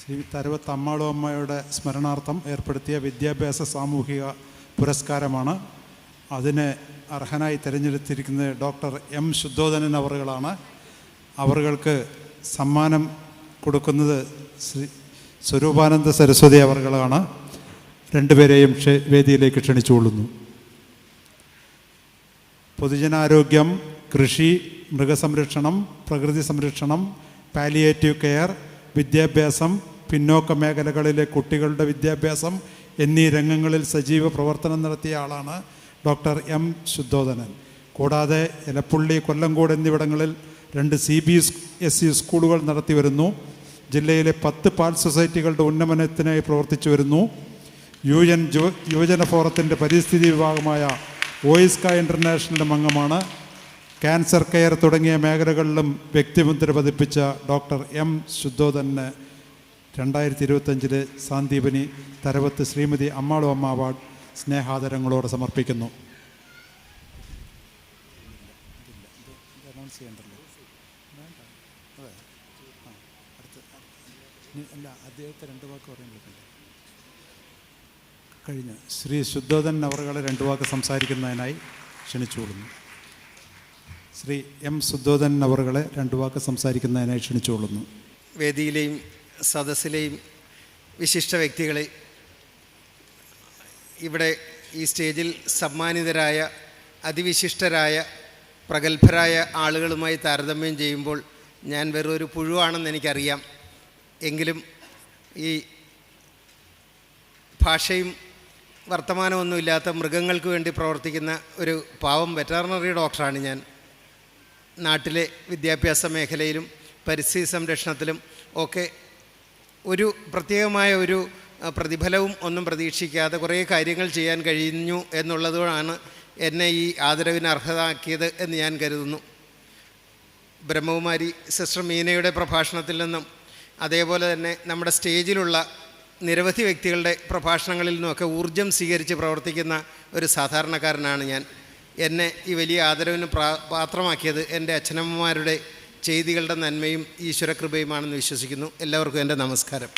ശ്രീ തരുവത്ത് അമ്മാളു അമ്മയുടെ സ്മരണാർത്ഥം ഏർപ്പെടുത്തിയ വിദ്യാഭ്യാസ സാമൂഹിക പുരസ്കാരമാണ്. അതിന് അർഹനായി തിരഞ്ഞെടുത്തിരിക്കുന്നത് ഡോക്ടർ എം ശുദ്ധോധനൻ അവറുകളാണ്. അവറുകൾക്ക് സമ്മാനം കൊടുക്കുന്നത് ശ്രീ സ്വരൂപാനന്ദ സരസ്വതി അവറുകളാണ്. രണ്ടുപേരെയും വേദിയിലേക്ക് ക്ഷണിച്ചുകൊള്ളുന്നു പൊതുജനാരോഗ്യം കൃഷി മൃഗസംരക്ഷണം പ്രകൃതി സംരക്ഷണം പാലിയേറ്റീവ് കെയർ വിദ്യാഭ്യാസം പിന്നോക്ക മേഖലകളിലെ കുട്ടികളുടെ വിദ്യാഭ്യാസം എന്നീ രംഗങ്ങളിൽ സജീവ പ്രവർത്തനം നടത്തിയ ആളാണ് ഡോക്ടർ എം ശുദ്ധോധനൻ. കൂടാതെ എലപ്പുള്ളി കൊല്ലങ്കോട് എന്നിവിടങ്ങളിൽ രണ്ട് സി ബി എസ് ഇ സ്കൂളുകൾ നടത്തി വരുന്നു. ജില്ലയിലെ പത്ത് പാൽ സൊസൈറ്റികളുടെ ഉന്നമനത്തിനായി പ്രവർത്തിച്ചു വരുന്നു. യു എൻ യുവജന ഫോറത്തിന്റെ പരിസ്ഥിതി വിഭാഗമായ വോയിസ്ക ഇന്റർനാഷണലിന്റെ അംഗമാണ്. ക്യാൻസർ കെയർ തുടങ്ങിയ മേഖലകളിലും വ്യക്തിമുദ്ര പതിപ്പിച്ച ഡോക്ടർ എം ശുദ്ധോധന് രണ്ടായിരത്തി ഇരുപത്തഞ്ചിലെ സാന്ദീപനി തരവത്ത് ശ്രീമതി അമ്മാളു അമ്മ അവാർഡ് സ്നേഹാദരങ്ങളോട് സമർപ്പിക്കുന്നു. അല്ല രണ്ട് വാക്ക് കഴിഞ്ഞ് ശ്രീ ശുദ്ധോധൻ അവറുകളെ രണ്ട് വാക്ക് സംസാരിക്കുന്നതിനായി ക്ഷണിച്ചുകൊള്ളുന്നു. ശ്രീ എം സുദ്ധോദൻ അവറുകളെ രണ്ടു വാക്ക് സംസാരിക്കുന്നതിനായി ക്ഷണിച്ചുകൊള്ളുന്നു. വേദിയിലെയും സദസ്സിലെയും വിശിഷ്ട വ്യക്തികളെ ഇവിടെ ഈ സ്റ്റേജിൽ സമ്മാനിതരായ അതിവിശിഷ്ടരായ പ്രഗത്ഭരായ ആളുകളുമായി താരതമ്യം ചെയ്യുമ്പോൾ ഞാൻ വെറൊരു പുഴുവാണെന്ന് എനിക്കറിയാം. എങ്കിലും ഈ ഭാഷയും വർത്തമാനമൊന്നുമില്ലാത്ത മൃഗങ്ങൾക്ക് വേണ്ടി പ്രവർത്തിക്കുന്ന ഒരു പാവം വെറ്ററിനറി ഡോക്ടറാണ് ഞാൻ. നാട്ടിലെ വിദ്യാഭ്യാസ മേഖലയിലും പരിസ്ഥിതി സംരക്ഷണത്തിലും ഒക്കെ ഒരു പ്രത്യേകമായ ഒരു പ്രതിഫലവും ഒന്നും പ്രതീക്ഷിക്കാതെ കുറേ കാര്യങ്ങൾ ചെയ്യാൻ കഴിഞ്ഞു എന്നുള്ളതുകൊണ്ടാണ് എന്നെ ഈ ആദരവിന് അർഹതാക്കിയത് എന്ന് ഞാൻ കരുതുന്നു. ബ്രഹ്മകുമാരി സിസ്റ്റർ മീനയുടെ പ്രഭാഷണത്തിൽ നിന്നും അതേപോലെ തന്നെ നമ്മുടെ സ്റ്റേജിലുള്ള നിരവധി വ്യക്തികളുടെ പ്രഭാഷണങ്ങളിൽ നിന്നുമൊക്കെ ഊർജം സ്വീകരിച്ച് പ്രവർത്തിക്കുന്ന ഒരു സാധാരണക്കാരനാണ് ഞാൻ. എന്നെ ഈ വലിയ ആദരവിന് പാത്രമാക്കിയത് എന്റെ അച്ഛനമ്മമാരുടെ ചെയ്തികളുടെ നന്മയും ഈശ്വരകൃപയുമാണെന്ന് വിശ്വസിക്കുന്നു. എല്ലാവർക്കും എന്റെ നമസ്കാരം.